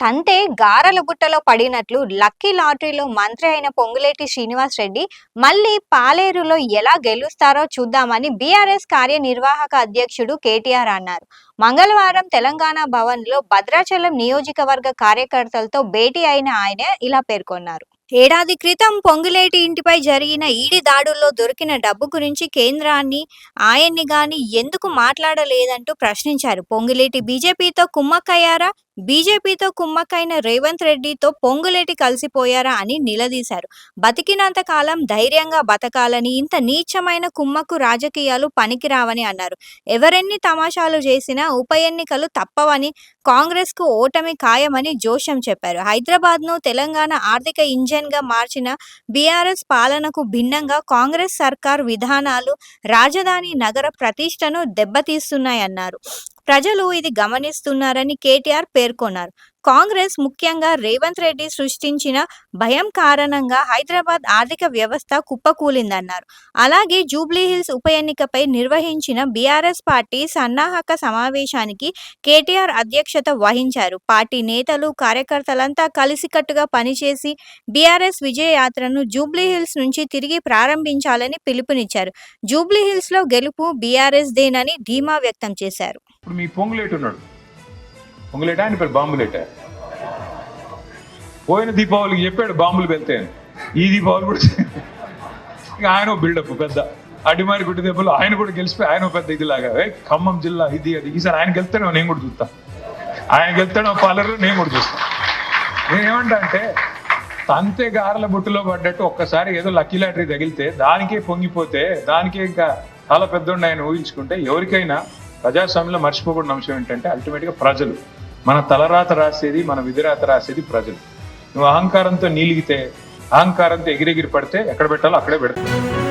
తంతే గారల బుట్టలో పడినట్లు లక్కీ లాటరీలో మంత్రి అయిన పొంగులేటి శ్రీనివాస్ రెడ్డి మళ్ళీ పాలేరులో ఎలా గెలుస్తారో చూద్దామని బీఆర్ఎస్ కార్యనిర్వాహక అధ్యక్షుడు కేటీఆర్ అన్నారు. మంగళవారం తెలంగాణ భవన్లో భద్రాచలం నియోజకవర్గ కార్యకర్తలతో భేటీ అయిన ఆయన ఇలా పేర్కొన్నారు. ఏడాది క్రితం పొంగులేటి ఇంటిపై జరిగిన ఈడి దాడుల్లో దొరికిన డబ్బు గురించి కేంద్రాన్ని ఆయన్ని గాని ఎందుకు మాట్లాడలేదంటూ ప్రశ్నించారు. పొంగులేటి బీజేపీతో కుమ్మక్కయ్యారా? బీజేపీతో కుమ్మక్కైన రేవంత్ రెడ్డితో పొంగులేటి కలిసిపోయారా అని నిలదీశారు. బతికినంత కాలం ధైర్యంగా బతకాలని ఇంత నీచమైన కుమ్మక్కు రాజకీయాలు పనికిరావని అన్నారు. ఎవరెన్ని తమాషాలు చేసినా ఉప ఎన్నికలు తప్పవని కాంగ్రెస్కు ఓటమి ఖాయమని జోషం చెప్పారు. హైదరాబాద్ను తెలంగాణ ఆర్థిక ఇంజన్గా మార్చిన బీఆర్ఎస్ పాలనకు భిన్నంగా కాంగ్రెస్ సర్కార్ విధానాలు రాజధాని నగర ప్రతిష్టను దెబ్బతీస్తున్నాయన్నారు. ప్రజలు ఇది గమనిస్తున్నారని కేటీఆర్ పేర్కొన్నారు. కాంగ్రెస్ ముఖ్యంగా రేవంత్ రెడ్డి సృష్టించిన భయం కారణంగా హైదరాబాద్ ఆర్థిక వ్యవస్థ కుప్పకూలిందన్నారు. అలాగే జూబ్లీహిల్స్ ఉప ఎన్నికపై నిర్వహించిన బీఆర్ఎస్ పార్టీ సన్నాహక సమావేశానికి కేటీఆర్ అధ్యక్షత వహించారు. పార్టీ నేతలు కార్యకర్తలంతా కలిసికట్టుగా పనిచేసి బీఆర్ఎస్ విజయయాత్రను జూబ్లీహిల్స్ నుంచి తిరిగి ప్రారంభించాలని పిలుపునిచ్చారు. జూబ్లీహిల్స్లో గెలుపు బీఆర్ఎస్ దేనని ధీమా వ్యక్తం చేశారు. ఇప్పుడు మీ పొంగులేటు ఉన్నాడు. పొంగులేట? ఆయన పేరు బాంబులేట? పోయిన దీపావళికి చెప్పాడు బాంబులు వెళ్తే ఈ దీపావళి కూడా ఇక ఆయన బిల్డప్ పెద్ద. అడిమారి గుడ్డి దెబ్బలు ఆయన కూడా గెలిచిపోయి ఆయన ఒక పెద్ద ఇదిలాగా. ఖమ్మం జిల్లా ఇది అది. ఈసారి ఆయన గెలుతాడో నేను కూడా చూస్తా. ఆయన గెలుతాడో పాలరు నేను కూడా చూస్తా. నేనేమంటా అంటే తంతే గారెల బుట్టులో పడ్డట్టు ఒక్కసారి ఏదో లక్కీ లాటరీ తగిలితే దానికే పొంగిపోతే దానికే ఇంకా చాలా పెద్దోడిని ఆయన ఊహించుకుంటే ఎవరికైనా ప్రజాస్వామ్యంలో మర్చిపోకూడని అంశం ఏంటంటే అల్టిమేట్గా ప్రజలు. మన తలరాత రాసేది మన విధిరాత రాసేది ప్రజలు. నువ్వు అహంకారంతో నీలిగితే అహంకారంతో ఎగిరెగిరి పడితే ఎక్కడ పెట్టాలో అక్కడే పెడతావు.